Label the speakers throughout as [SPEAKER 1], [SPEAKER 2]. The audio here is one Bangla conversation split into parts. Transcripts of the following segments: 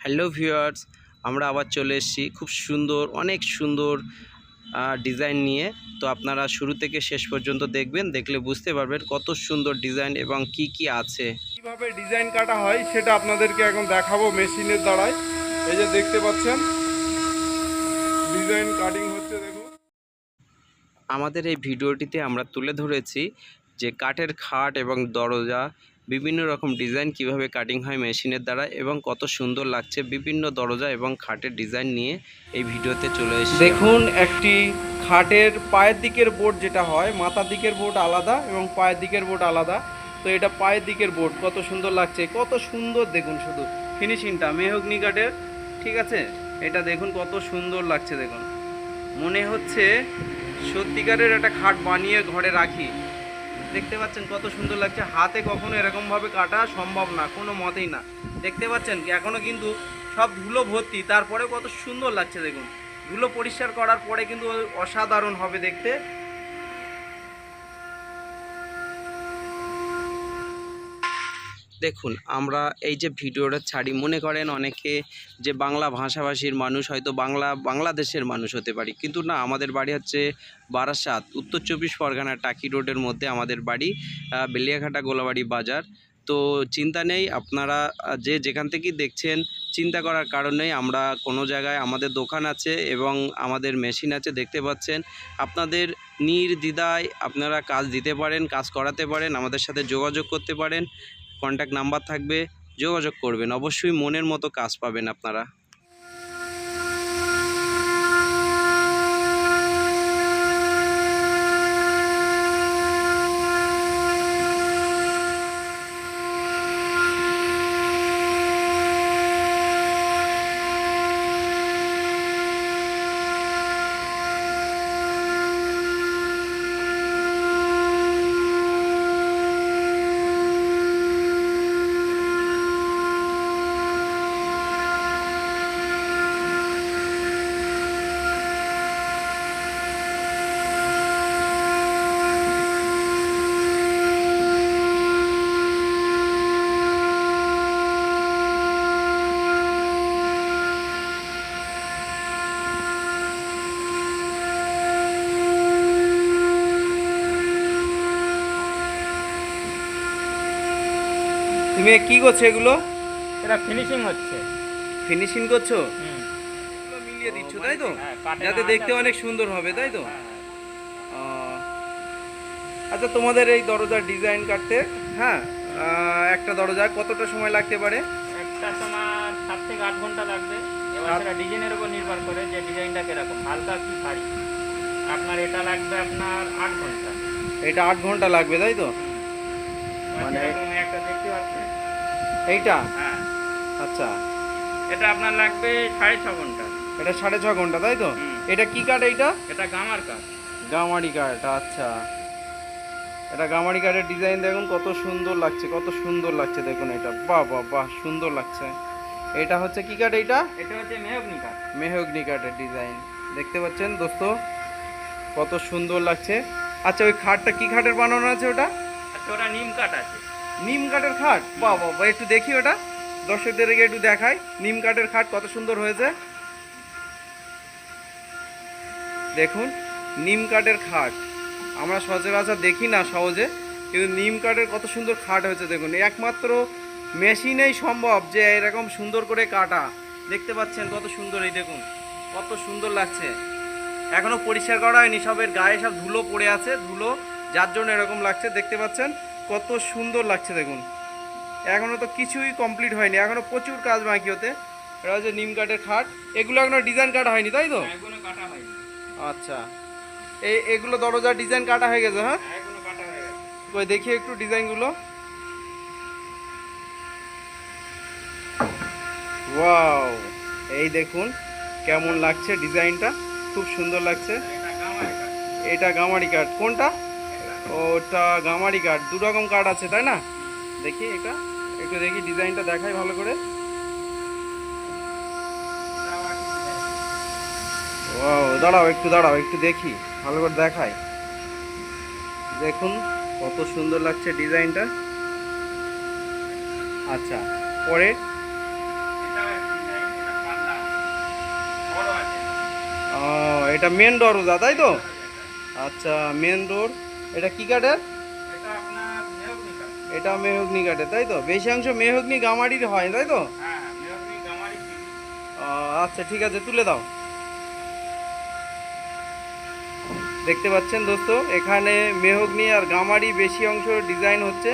[SPEAKER 1] হ্যালো ভিউয়ার্স আমরা আবার চলে এসেছি খুব সুন্দর অনেক সুন্দর ডিজাইন নিয়ে। তো আপনারা শুরু থেকে শেষ পর্যন্ত দেখবেন দেখলে বুঝতে পারবেন কত সুন্দর ডিজাইন এবং কি কি আছে।
[SPEAKER 2] কীভাবে ডিজাইন কাটা হয় সেটা আপনাদেরকে এখন দেখাবো মেশিনের দ্বারাই এই যে দেখতে পাচ্ছেন ডিজাইন কাটিং হচ্ছে দেখুন।
[SPEAKER 1] আমাদের এই ভিডিওটিতে আমরা তুলে ধরেছি যে কাঠের খাট এবং দরজা বিভিন্ন রকম ডিজাইন কীভাবে কাটিং হয় মেশিনের দ্বারা এবং কত সুন্দর লাগছে বিভিন্ন দরজা এবং খাটের ডিজাইন নিয়ে এই ভিডিওতে চলে এসেছি
[SPEAKER 2] দেখুন, একটি খাটের পায়ের দিকের বোর্ড যেটা হয়, মাথার দিকের বোর্ড আলাদা এবং পায়ের দিকের বোর্ড আলাদা। তো এটা পায়ের দিকের বোর্ড কত সুন্দর লাগছে, কত সুন্দর দেখুন শুধু। ফিনিশিংটা মেহগনি কাঠের, ঠিক আছে? এটা দেখুন কত সুন্দর লাগছে দেখুন। মনে হচ্ছে সত্যিকারের একটা খাট বানিয়ে ঘরে রাখি। দেখতে পাচ্ছেন কত সুন্দর লাগছে। হাতে কখনো এরকমভাবে কাটা সম্ভব না, কোনো মতেই না। দেখতে পাচ্ছেন এখনও কিন্তু সব ধুলো ভর্তি তারপরে কত সুন্দর লাগছে দেখুন। ধুলো পরিষ্কার করার পরে কিন্তু অসাধারণ হবে দেখতে।
[SPEAKER 1] দেখুন, আমরা এই যে ভিডিওটা ছাড়ি, মনে করেন অনেকে যে বাংলা ভাষাভাষীর মানুষ, হয়তো বাংলা, বাংলাদেশের মানুষ হতে পারি। কিন্তু না, আমাদের বাড়ি হচ্ছে বারাসাত, উত্তর চব্বিশ পরগনা টাকি রোডের মধ্যে আমাদের বাড়ি বেলিয়াঘাটা গোলাবাড়ি বাজার। তো চিন্তা নেই, আপনারা যে যেখান থেকেই দেখছেন, চিন্তা করার কারণেই আমরা কোনো জায়গায়, আমাদের দোকান আছে এবং আমাদের মেশিন আছে, দেখতে পাচ্ছেন। আপনাদের নির্দ্বিধায় আপনারা কাজ দিতে পারেন, কাজ করাতে পারেন, আমাদের সাথে যোগাযোগ করতে পারেন। কন্ট্যাক্ট নাম্বার থাকবে যোগাযোগ করবেন। অবশ্যই মনের মতো কাজ পাবেন আপনারা।
[SPEAKER 2] তুমি কি করছ এগুলো?
[SPEAKER 3] এটা ফিনিশিং হচ্ছে।
[SPEAKER 2] ফিনিশিং করছ। এগুলো মিলিয়ে দিচ্ছ তাই তো?
[SPEAKER 3] হ্যাঁ,
[SPEAKER 2] যাতে দেখতে অনেক সুন্দর হবে তাই তো?
[SPEAKER 3] হ্যাঁ, হ্যাঁ।
[SPEAKER 2] আচ্ছা তোমাদের এই দরজার ডিজাইন কাটতে হ্যাঁ? একটা দরজা কতটা সময় লাগতে পারে?
[SPEAKER 3] একটা তোমার সাত থেকে আট ঘণ্টা লাগবে। এবার সেটা ডিজাইনের উপর নির্ভর করে যে ডিজাইনটা কীরকম হালকা কি ভারী। আপনার এটা লাগবে আপনার আট ঘণ্টা।
[SPEAKER 2] এটা আট ঘণ্টা লাগবে তাই তো?
[SPEAKER 3] মানে
[SPEAKER 2] মানে-
[SPEAKER 3] একটা দেখতে পাচ্ছেন?
[SPEAKER 2] এইটা?
[SPEAKER 3] হ্যাঁ।
[SPEAKER 2] আচ্ছা।
[SPEAKER 3] এটা আপনার লাগবে সাড়ে ছ ঘণ্টা।
[SPEAKER 2] এটা সাড়ে ছ ঘণ্টা তাই তো? এটা কি কাঠ এইটা?
[SPEAKER 3] এটা গামার কাজ
[SPEAKER 2] গামারি কাঠ আচ্ছা। এটা গামারি কাঠের ডিজাইন দেখুন কত সুন্দর লাগছে কত সুন্দর লাগছে দেখুন এটা। বাহ বাহ বাহ সুন্দর লাগছে। এটা হচ্ছে কি কাঠ এইটা?
[SPEAKER 3] এটা হচ্ছে মেহগনি কাজ
[SPEAKER 2] মেহগনি কাঠের ডিজাইন। দেখতে পাচ্ছেন দোস্ত কত সুন্দর লাগছে। আচ্ছা ওই খাটটা কি খাটের বানানো আছে ওটা?
[SPEAKER 3] আচ্ছা ওটা নিম কাঠ আছে।
[SPEAKER 2] নিম কাঠের খাট? বাহ বাহ, একটু দেখি ওটা। দর্শকদেরকে একটু দেখাই। নিম কাঠের খাট কত সুন্দর হয়েছে। দেখুন নিম কাঠের খাট। আমরা সচরাচর দেখি না সহজে কিন্তু নিম কাঠের কত সুন্দর খাট হয়েছে দেখুন। একমাত্র মেশিনেই সম্ভব যে এরকম সুন্দর করে কাটা। দেখতে পাচ্ছেন কত সুন্দর এই দেখুন। কত সুন্দর লাগছে। এখনও পরিষ্কার করা হয়নি সবের গায়ে সব ধুলো পড়ে আছে ধুলো যার জন্য এরকম লাগছে দেখতে পাচ্ছেন? কত সুন্দর লাগছে দেখুন। এখনও তো কিছুই কমপ্লিট হয়নি এখনও প্রচুর কাজ বাকি হতে এটা হচ্ছে নিম কাঠের খাট এগুলো এখনও ডিজাইন কাটা হয়নি তাই তো? আচ্ছা। এই এগুলো দরজার ডিজাইন কাটা হয়ে গেছে হ্যাঁ? কই দেখি একটু ডিজাইনগুলো। ওয়াও এই দেখুন কেমন লাগছে ডিজাইনটা খুব সুন্দর লাগছে।
[SPEAKER 3] এটা গামারি কাঠ
[SPEAKER 2] কোনটা? ওটা গামারি কাঠ দু রকম কাঠ আছে, তাই না? দেখি এটা, একটু দেখি ডিজাইনটা দেখাই ভালো করে। ও দাঁড়াও একটু দাঁড়াও একটু দেখি, ভালো করে দেখাই। দেখুন কত সুন্দর লাগছে ডিজাইনটা। আচ্ছা পরে?
[SPEAKER 3] ও,
[SPEAKER 2] এটা মেন দরজা তাই তো? আচ্ছা মেন ডোর এটা কি কাঠের?
[SPEAKER 3] এটা মেহগনি
[SPEAKER 2] কাঠের তাই তো? বেশি অংশ মেহগনি গামারির হয় তাই তো?
[SPEAKER 3] হ্যাঁ
[SPEAKER 2] আহ, আচ্ছা ঠিক আছে তুলে দাও। দেখতে পাচ্ছেন দোস্ত এখানে মেহগনি আর গামারি বেশি অংশ ডিজাইন হচ্ছে।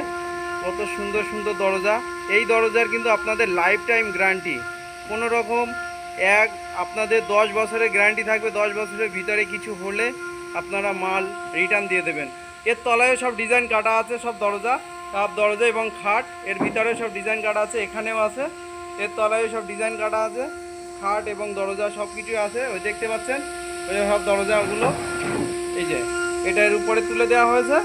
[SPEAKER 2] কত সুন্দর সুন্দর দরজা। এই দরজার কিন্তু আপনাদের লাইফ টাইম গ্যারান্টি কোনো রকম এক আপনাদের দশ বছরের গ্যারান্টি থাকবে দশ বছরের ভিতরে কিছু হলে আপনারা মাল রিটার্ন দিয়ে দেবেন। এর তলায়ও সব ডিজাইন কাটা আছে, সব দরজা সব দরজা এবং খাট। এর ভিতরেও সব ডিজাইন কাটা আছে, এখানেও আছে। এর তলায়ও সব ডিজাইন কাটা আছে, খাট এবং দরজা সব কিছুই আছে। ওই দেখতে পাচ্ছেন? ওই সব দরজাগুলো। এই যে, এটা এর উপরে তুলে দেওয়া হয়েছে।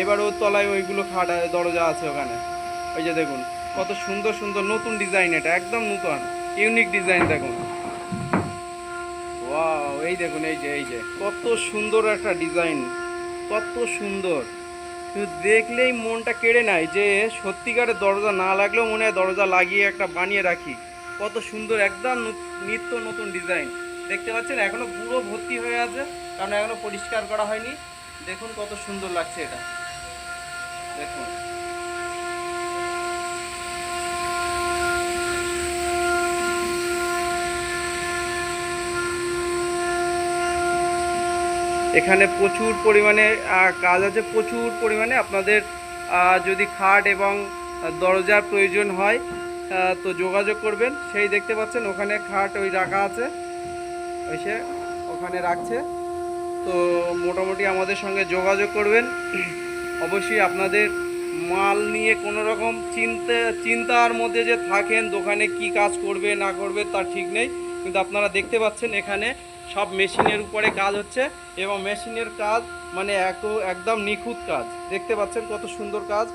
[SPEAKER 2] এবার ওর তলায় ওইগুলো খাট, দরজা আছে ওখানে। ওই যে দেখুন, কত সুন্দর সুন্দর নতুন ডিজাইন এটা, একদম নতুন ইউনিক ডিজাইন দেখুন। ওয়াও এই দেখুন, এই যে এই যে, কত সুন্দর একটা ডিজাইন কত সুন্দর। কিন্তু দেখলেই মনটা কেড়ে নেয় যে সত্যিকারের দরজা না লাগলেও মনে হয় দরজা লাগিয়ে একটা বানিয়ে রাখি। কত সুন্দর একদম নিত্য নতুন ডিজাইন। দেখতে পাচ্ছেন এখনও পুরো ভর্তি হয়ে আছে, কারণ এখনও পরিষ্কার করা হয়নি। দেখুন কত সুন্দর লাগছে এটা। দেখুন। এখানে প্রচুর পরিমাণে কাজ আছে। প্রচুর পরিমাণে আপনাদের যদি খাট এবং দরজার প্রয়োজন হয় তো যোগাযোগ করবেন। সেই দেখতে পাচ্ছেন ওখানে খাট ওই রাখা আছে। ওই সে ওখানে রাখছে। তো মোটামুটি আমাদের সঙ্গে যোগাযোগ করবেন। অবশ্যই আপনাদের মাল নিয়ে কোনো রকম চিন্তা, চিন্তার মধ্যে যে থাকেন, দোকানে কি কাজ করবে, না করবে, তার ঠিক নেই। কিন্তু আপনারা দেখতে পাচ্ছেন এখানে সব মেশিনের উপরে কাজ হচ্ছে এবং মেশিনের কাজ মানে এক একদম নিখুঁত কাজ। দেখতে পাচ্ছেন কত সুন্দর কাজ।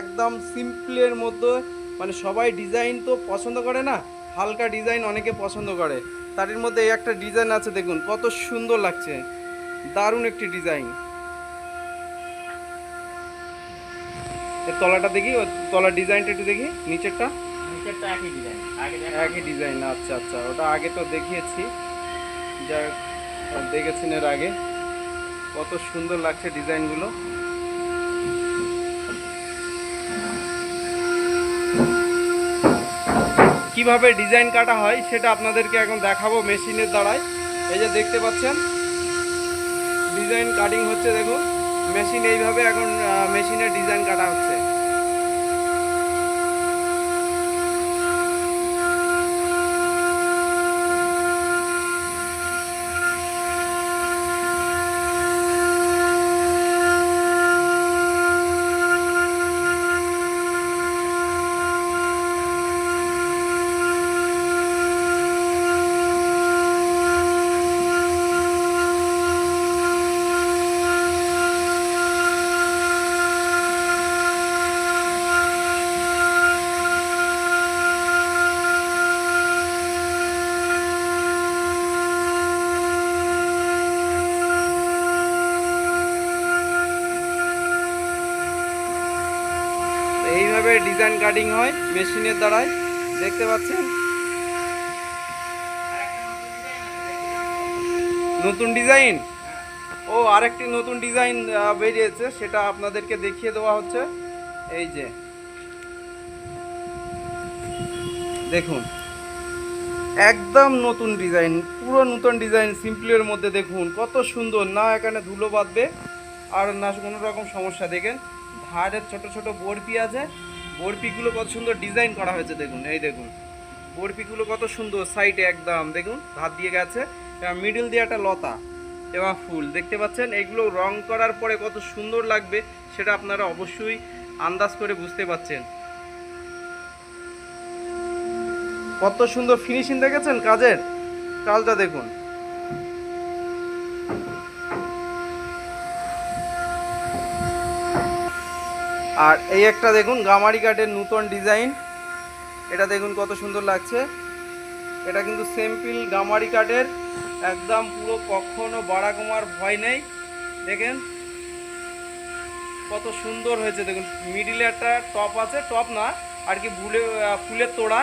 [SPEAKER 2] একদম সিম্পলের মধ্যে মানে সবাই ডিজাইন তো পছন্দ করে না হালকা ডিজাইন অনেকে পছন্দ করে। তার মধ্যে এই একটা ডিজাইন আছে দেখুন কত সুন্দর লাগছে। দারুণ একটি ডিজাইন। এর তলাটা দেখি তলার ডিজাইনটা একটু দেখি নিচেরটা।
[SPEAKER 3] নিচেরটা একই ডিজাইন
[SPEAKER 2] একই ডিজাইন আচ্ছা আচ্ছা ওটা আগে তো দেখিয়েছি। যা দেখেছেন এর আগে, কত সুন্দর লাগছে ডিজাইনগুলো। কীভাবে ডিজাইন কাটা হয় সেটা আপনাদেরকে এখন দেখাবো মেশিনের দ্বারাই এই যে দেখতে পাচ্ছেন, ডিজাইন কাটিং হচ্ছে, দেখুন, মেশিন এইভাবে এখন মেশিনে ডিজাইন কাটা হচ্ছে। এইভাবে ডিজাইন কাটিং হয় মেশিনের দ্বারাই দেখতে পাচ্ছেন? নতুন ডিজাইন ও, আরেকটি নতুন ডিজাইন বেরিয়েছে, সেটা আপনাদেরকে দেখিয়ে দেওয়া হচ্ছে। এই যে। দেখুন। একদম নতুন ডিজাইন পুরো নতুন ডিজাইন সিম্পলের মধ্যে দেখুন, কত সুন্দর। না এখানে ধুলো বাঁধবে, আর না কোনো রকম সমস্যা, দেখেন। ধারের ছোট ছোট বরপি আছে। বরপিগুলো কত সুন্দর ডিজাইন করা হয়েছে, দেখুন, এই দেখুন। বরপিগুলো কত সুন্দর সাইডে একদম, দেখুন ধার দিয়ে গেছে। এবং মিডিল দিয়ে একটা লতা এবং ফুল, দেখতে পাচ্ছেন? এগুলো রং করার পরে কত সুন্দর লাগবে, সেটা আপনারা অবশ্যই আন্দাজ করে বুঝতে পাচ্ছেন কত সুন্দর ফিনিশিং দেখেছেন কাজের? কাজটা দেখুন। আর এই একটা দেখুন, গামারি কাঠের নূতন ডিজাইন। এটা দেখুন কত সুন্দর লাগছে। এটা কিন্তু সিম্পল গামারি কাঠের, একদম পুরো কখনো বাড়া কমার ভয় নেই। দেখেন, কত সুন্দর হয়েছে। দেখুন মিডিলে একটা টপ আছে টপ না, আর কি ভুলে ফুলের তোড়া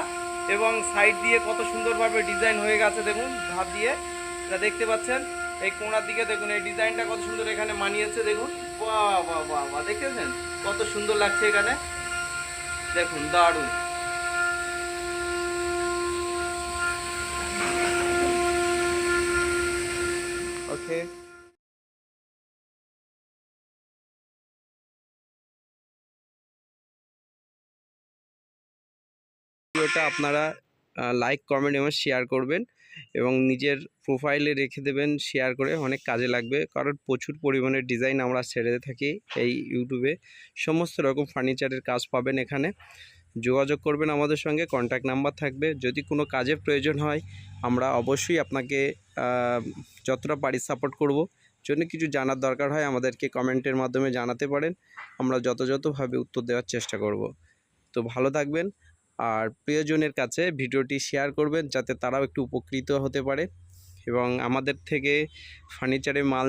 [SPEAKER 2] এবং সাইড দিয়ে কত সুন্দরভাবে ডিজাইন হয়ে গেছে। দেখুন, ধার দিয়ে এটা দেখতে পাচ্ছেন, এই কোণার দিকে দেখুন, এই ডিজাইনটা কত সুন্দর এখানে মানিয়েছে। দেখুন, বাহ বাহ বাহ বাহ, দেখেছেন? কত সুন্দর লাগছে এখানে। দেখুন দারুণ। ওকে
[SPEAKER 1] ভিডিওটা আপনারা লাইক কমেন্ট এবং শেয়ার করবেন। এবং নিজের প্রোফাইলে রেখে দেবেন শেয়ার করে অনেক কাজে লাগবে। কারণ প্রচুর পরিমাণে ডিজাইন আমরা ছেড়ে থাকি এই ইউটিউবে সমস্ত রকম ফার্নিচারের কাজ পাবেন এখানে। যোগাযোগ করবেন আমাদের সঙ্গে কন্ট্যাক্ট নাম্বার থাকবে। যদি কোনো কাজের প্রয়োজন হয়, আমরা অবশ্যই আপনাকে যতটা পারি সাপোর্ট করব। জন্য কিছু জানার দরকার হয়, আমাদেরকে কমেন্টের মাধ্যমে জানাতে পারেন। আমরা যথাযথভাবে উত্তর দেওয়ার চেষ্টা করব। তো ভালো থাকবেন। আর প্রিয়জনের কাছে ভিডিওটি শেয়ার করবেন যাতে তারাও একটু উপকৃত হতে পারে। এবং আমাদের থেকে ফার্নিচারে মাল